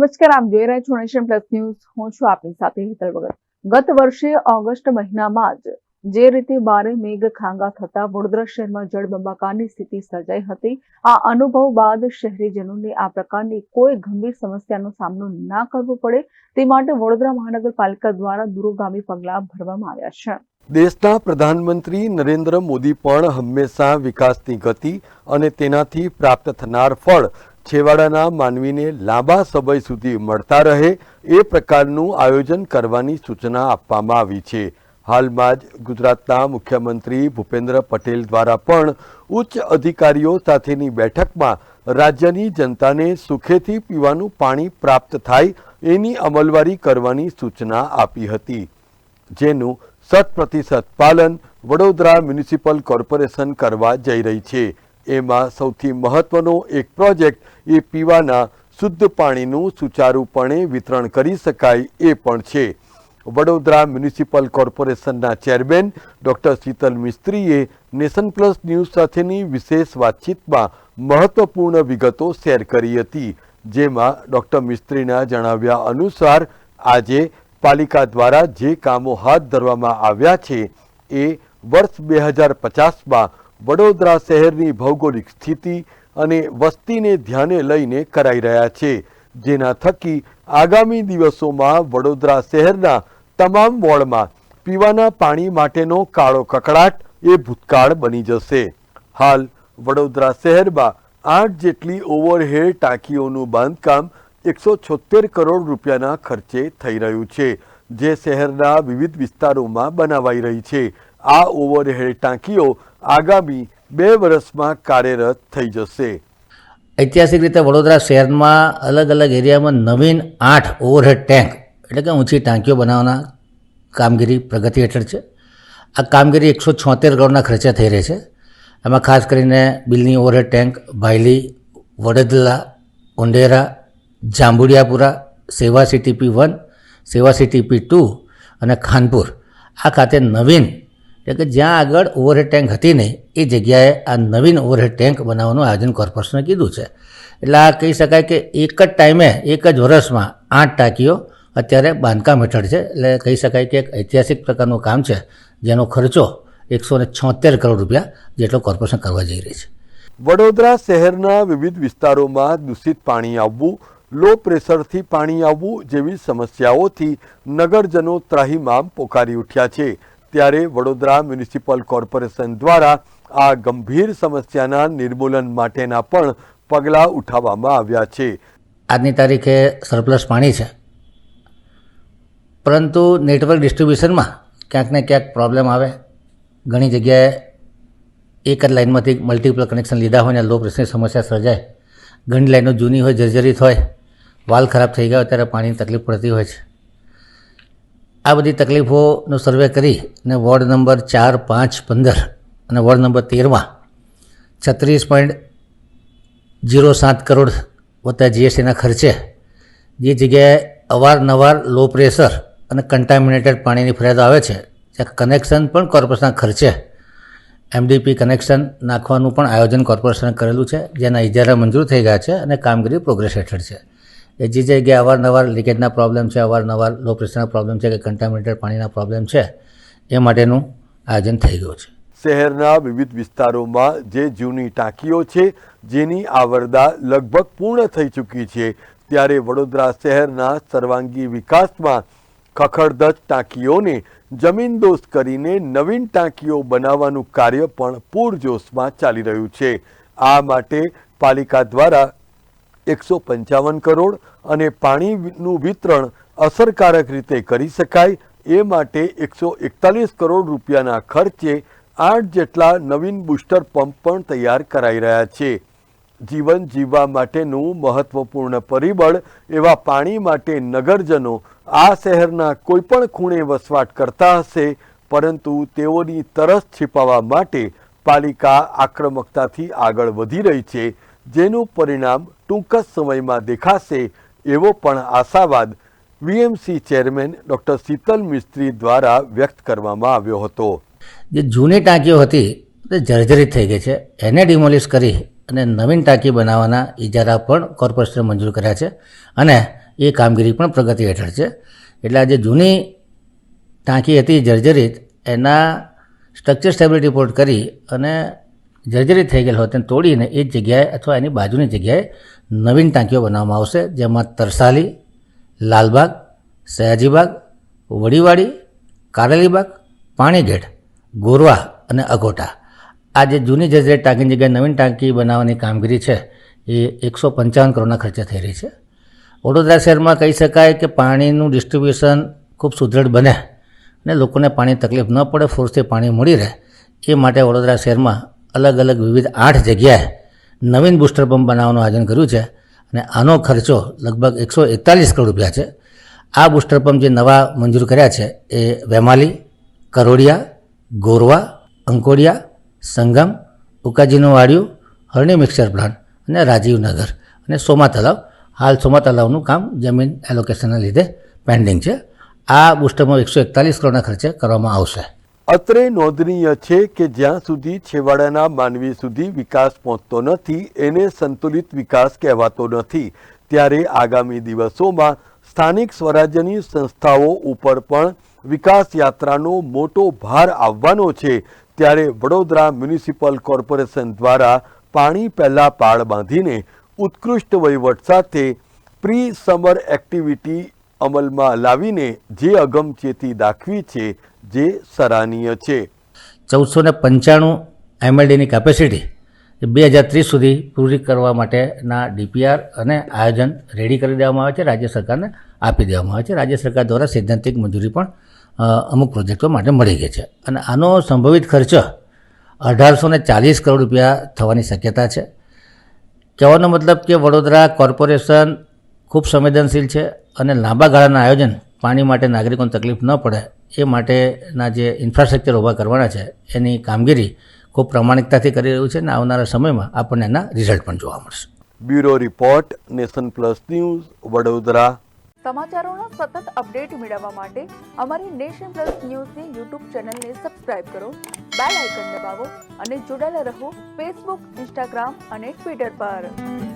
નમસ્કાર, આપ જોઈ રહ્યા છો નેશન પ્લસ ન્યૂઝ. હું છું આપની સાથે હેતલ ભગત. ગત વર્ષે ઓગસ્ટ મહિનામાં જ જે રીતે બારે મેઘ ખાંગા થતા વડોદરા શહેરમાં જળબંબાકારની સ્થિતિ સર્જાઈ હતી, આ અનુભવ બાદ શહેરીજનોને આ પ્રકારની કોઈ ગંભીર સમસ્યાનો સામનો ના કરવો પડે, તે માટે વડોદરા મહાનગરપાલિકા દ્વારા દૂરોગામી પગલાં ભરવામાં આવ્યા છે. દેશના પ્રધાનમંત્રી નરેન્દ્ર મોદી પણ હંમેશા વિકાસની ગતિ અને તેનાથી પ્રાપ્ત થનાર ફળ છેવાડાના માનવીને લાંબા સમય સુધી મળતા રહે એ પ્રકારનું આયોજન કરવાની સૂચના આપવામાં આવી છે. હાલમાં જ ગુજરાતના મુખ્યમંત્રી ભૂપેન્દ્ર પટેલ દ્વારા પણ ઉચ્ચ અધિકારીઓ સાથેની બેઠકમાં રાજ્યની જનતાને સુખેથી પીવાનું પાણી પ્રાપ્ત થાય એની અમલવારી કરવાની સૂચના આપી હતી. જેનું શત પ્રતિશત પાલન વડોદરા મ્યુનિસિપલ કોર્પોરેશન કરવા જઈ રહી છે. એમાં સૌથી મહત્વનો એક પ્રોજેક્ટ એ પીવાના શુદ્ધ પાણીનું સુચારુપણે વિતરણ કરી શકાય એ પણ છે. વડોદરા મ્યુનિસિપલ કોર્પોરેશનના ચેરમેન ડૉક્ટર શીતલ મિસ્ત્રીએ નેશન પ્લસ ન્યૂઝ સાથેની વિશેષ વાતચીતમાં મહત્વપૂર્ણ વિગતો શેર કરી હતી, જેમાં ડૉક્ટર મિસ્ત્રીના જણાવ્યા અનુસાર આજે પાલિકા દ્વારા જે કામો હાથ ધરવામાં આવ્યા છે એ વર્ષ બે હજાર પચાસમાં વડોદરા શહેરની ભૌગોલિક સ્થિતિ અને વસ્તીને ધ્યાને લઈને કરાઈ રહ્યા છે. જેના થકી આગામી દિવસોમાં વડોદરા શહેરના તમામ વોર્ડમાં પીવાના પાણી માટેનો કાળો કકડાટ એ ભૂતકાળ બની જશે. હાલ વડોદરા શહેરમાં આઠ જેટલી ઓવરહેડ ટાંકીઓનું બાંધકામ એકસો છોતેર કરોડ રૂપિયાના ખર્ચે થઈ રહ્યું છે, જે શહેરના વિવિધ વિસ્તારોમાં બનાવાઈ રહી છે. આ ઓવરહેડ ટાંકીઓ આગામી બે વર્ષમાં કાર્યરત થઈ જશે. ઐતિહાસિક રીતે વડોદરા શહેરમાં અલગ અલગ એરિયામાં નવીન આઠ ઓવરહેડ ટેન્ક એટલે કે ઊંચી ટાંકીઓ બનાવવાના કામગીરી પ્રગતિ હેઠળ છે. આ કામગીરી એકસો છોતેર કરોડના ખર્ચે થઈ રહી છે. એમાં ખાસ કરીને બિલની ઓવરહેડ ટેન્ક ભાયલી વડદલા, ઉંડેરા, જાંબુડિયાપુરા, સેવા સીટીપી વન સેવા સીટીપી ટુ અને ખાનપુર. આ ખાતે નવીન એટલે કે જ્યાં આગળ ઓવરહેડ ટેન્ક હતી નહીં, એ જગ્યાએ આ નવીન ઓવરહેડ ટેન્ક બનાવવાનું આયોજન કોર્પોરેશને કીધું છે. એટલે આ કહી શકાય કે એક જ ટાઈમે એક જ વર્ષમાં આઠ ટાંકીઓ અત્યારે બાંધકામ હેઠળ છે. એટલે કહી શકાય કે એક ઐતિહાસિક પ્રકારનું કામ છે, જેનો ખર્ચો એકસો ને છોતેર કરોડ રૂપિયા જેટલો કોર્પોરેશન કરવા જઈ રહી છે. વડોદરા શહેરના વિવિધ વિસ્તારોમાં દૂષિત પાણી આવવું લો પ્રેશરથી પાણી આવવું જેવી સમસ્યાઓથી નગરજનો ત્રાહીમામ પોકારી ઉઠ્યા છે. ત્યારે વડોદરા મ્યુનિસિપલ કોર્પોરેશન દ્વારા આ ગંભીર સમસ્યાના નિર્મૂલન માટેના પણ પગલાં ઉઠાવવામાં આવ્યા છે. આજની તારીખે સરપ્લસ પાણી છે. પરંતુ નેટવર્ક ડિસ્ટ્રીબ્યુશનમાં ક્યાંક ને ક્યાંક પ્રોબ્લેમ આવે. ઘણી જગ્યાએ એક જ લાઇનમાંથી મલ્ટિપલ કનેક્શન લીધા હોય ને લો પ્રેશરની સમસ્યા સર્જાય. ઘણી લાઈનો જૂની હોય, જર્જરિત હોય, વાલ ખરાબ થઈ ગયા હોય ત્યારે પાણીની તકલીફ પડતી હોય છે. આ બધી તકલીફોનો સર્વે કરી અને વોર્ડ નંબર ચાર, પાંચ, પંદર અને વોર્ડ નંબર તેરમાં છત્રીસ પોઈન્ટ જીરો સાત કરોડ વત્તા જીએસટીના ખર્ચે જે જગ્યાએ અવારનવાર લો પ્રેશર અને કન્ટામિનેટેડ પાણીની ફરિયાદો આવે છે, ત્યાં કનેક્શન પણ કોર્પોરેશનના ખર્ચે એમડીપી કનેક્શન નાખવાનું પણ આયોજન કોર્પોરેશને કરેલું છે, જેના ઇજારા મંજૂર થઈ ગયા છે અને કામગીરી પ્રોગ્રેસ હેઠળ છે. એ જે જગ્યાએ અવારનવાર લીકેજના પ્રોબ્લેમ છે, અવારનવાર લો પ્રેશરના પ્રોબ્લેમ છે કે કન્ટામિનેટેડ પાણીના પ્રોબ્લેમ છે, એ માટેનું આયોજન થઈ ગયું છે. શહેરના વિવિધ વિસ્તારોમાં જે જૂની ટાંકીઓ છે, જેની આવરદા લગભગ પૂર્ણ થઈ ચૂકી છે, ત્યારે વડોદરા શહેરના સર્વાંગી વિકાસમાં ખખડધજ ટાંકીઓને જમીનદોસ્ત કરીને નવીન ટાંકીઓ બનાવવાનું કાર્ય પણ પૂરજોશમાં ચાલી રહ્યું છે. આ માટે પાલિકા દ્વારા એકસો પંચાવન કરોડ અને પાણીનું વિતરણ અસરકારક રીતે કરી શકાય એ માટે એકસો એકતાલીસ કરોડ રૂપિયાના ખર્ચે આઠ જેટલા નવીન બુસ્ટર પંપ પણ તૈયાર કરાઈ રહ્યા છે. જીવન જીવવા માટેનું મહત્વપૂર્ણ પરિબળ એવા પાણી માટે નગરજનો આ શહેરના કોઈપણ ખૂણે વસવાટ કરતા હશે, પરંતુ તેઓની તરસ છીપાવવા માટે પાલિકા આક્રમકતાથી આગળ વધી રહી છે. જેનું પરિણામ ટૂંક જ સમયમાં દેખાશે એવો પણ આશાવાદ VMC chairman doctor Shital Mistry દ્વારા વ્યક્ત કરવામાં આવ્યો હતો. જે જૂની ટાંકીઓ હતી તે જર્જરિત થઈ ગઈ છે. એને ડિમોલિશ કરી અને નવીન ટાંકી બનાવવાના ઇજારા પણ કોર્પોરેશને મંજૂર કર્યા છે અને એ કામગીરી પણ પ્રગતિ હેઠળ છે. એટલે આ જે જૂની ટાંકી હતી જર્જરિત, એના સ્ટ્રક્ચર સ્ટેબિલિટી રિપોર્ટ કરી અને જર્જરિત થઈ ગયેલ હોય તેને તોડીને એ જગ્યાએ અથવા એની બાજુની જગ્યાએ નવીન ટાંકીઓ બનાવવામાં આવશે, જેમાં તરસાલી, લાલબાગ, સયાજીબાગ, વડીવાડી, કારેલીબાગ, પાણીગેટ, ગોરવા અને અગોટા આ જે જૂની જર્જરિત ટાંકીની જગ્યાએ નવીન ટાંકી બનાવવાની કામગીરી છે, એ એકસો પંચાવન કરોડના ખર્ચે થઈ રહી છે. વડોદરા શહેરમાં કહી શકાય કે પાણીનું ડિસ્ટ્રિબ્યુશન ખૂબ સુદૃઢ બને અને લોકોને પાણી તકલીફ ન પડે, ફોર્સથી પાણી મળી રહે. એ માટે વડોદરા શહેરમાં અલગ અલગ વિવિધ આઠ જગ્યાએ નવીન બુસ્ટર પંપ બનાવવાનું આયોજન કર્યું છે અને આનો ખર્ચો લગભગ એકસો એકતાલીસ કરોડ રૂપિયા છે. આ બુસ્ટર પંપ જે નવા મંજૂર કર્યા છે એ વેમાલી, કરોડિયા, ગોરવા, અંકોડિયા, સંગમ, ઉકાજીનું વાડિયું, હરણી મિક્સર પ્લાન્ટ અને રાજીવનગર અને સોમા તલાવ હાલ સોમા તલાવનું કામ જમીન એલોકેશનના લીધે પેન્ડિંગ છે. આ બુસ્ટરમાં એકસો એકતાલીસ કરોડના ખર્ચે કરવામાં આવશે. અત્રે નોંધનીય છે કે જ્યાં સુધી છેવાડાના માનવી સુધી વિકાસ પહોંચતો નથી, એને સંતુલિત વિકાસ કહેવાતો નથી. ત્યારે આગામી દિવસોમાં સ્થાનિક સ્વરાજ્યની સંસ્થાઓ ઉપર પણ વિકાસ યાત્રાનો મોટો ભાર આવવાનો છે. ત્યારે વડોદરા મ્યુનિસિપલ કોર્પોરેશન દ્વારા પાણી પહેલાં પાળ બાંધીને ઉત્કૃષ્ટ વહીવટ સાથે પ્રી સમર એક્ટિવિટી અમલમાં લાવીને જે અગમચેતી દાખવી છે જે સરાહનીય છે. ચૌદસો ને પંચાણું એમએલડીની કેપેસિટી બે હજાર ત્રીસ સુધી પૂરી કરવા માટેના ડીપીઆર અને આયોજન રેડી કરી દેવામાં આવે છે. રાજ્ય સરકારને આપી દેવામાં આવે છે. રાજ્ય સરકાર દ્વારા સૈદ્ધાંતિક મંજૂરી પણ અમુક પ્રોજેક્ટો માટે મળી ગઈ છે. અને આનો સંભવિત ખર્ચ અઢારસો ને ચાલીસ કરોડ રૂપિયા થવાની શક્યતા છે. કહેવાનો મતલબ કે વડોદરા કોર્પોરેશન ખૂબ સંવેદનશીલ છે અને લાંબા ગાળાના આયોજન પાણી માટે નાગરિકોને તકલીફ ન પડે એ માટેના જે ઇન્ફ્રાસ્ટ્રક્ચર ઊભા કરવાના છે એની કામગીરી ખૂબ પ્રામાણિકતાથી કરી રહ્યું છે અને આવનારા સમયમાં આપણને એના રિઝલ્ટ પણ જોવા મળશે. Bureau report Nation Plus News Vadodara. સમાચારોના સતત અપડેટ મેળવવા માટે અમારી નેશન પ્લસ ન્યૂઝની યુટ્યુબ ચેનલને સબસ્ક્રાઇબ કરો બેલ આઇકન દબાવો અને જોડાયેલા રહો ફેસબુક ઇન્સ્ટાગ્રામ અને ટ્વિટર પર.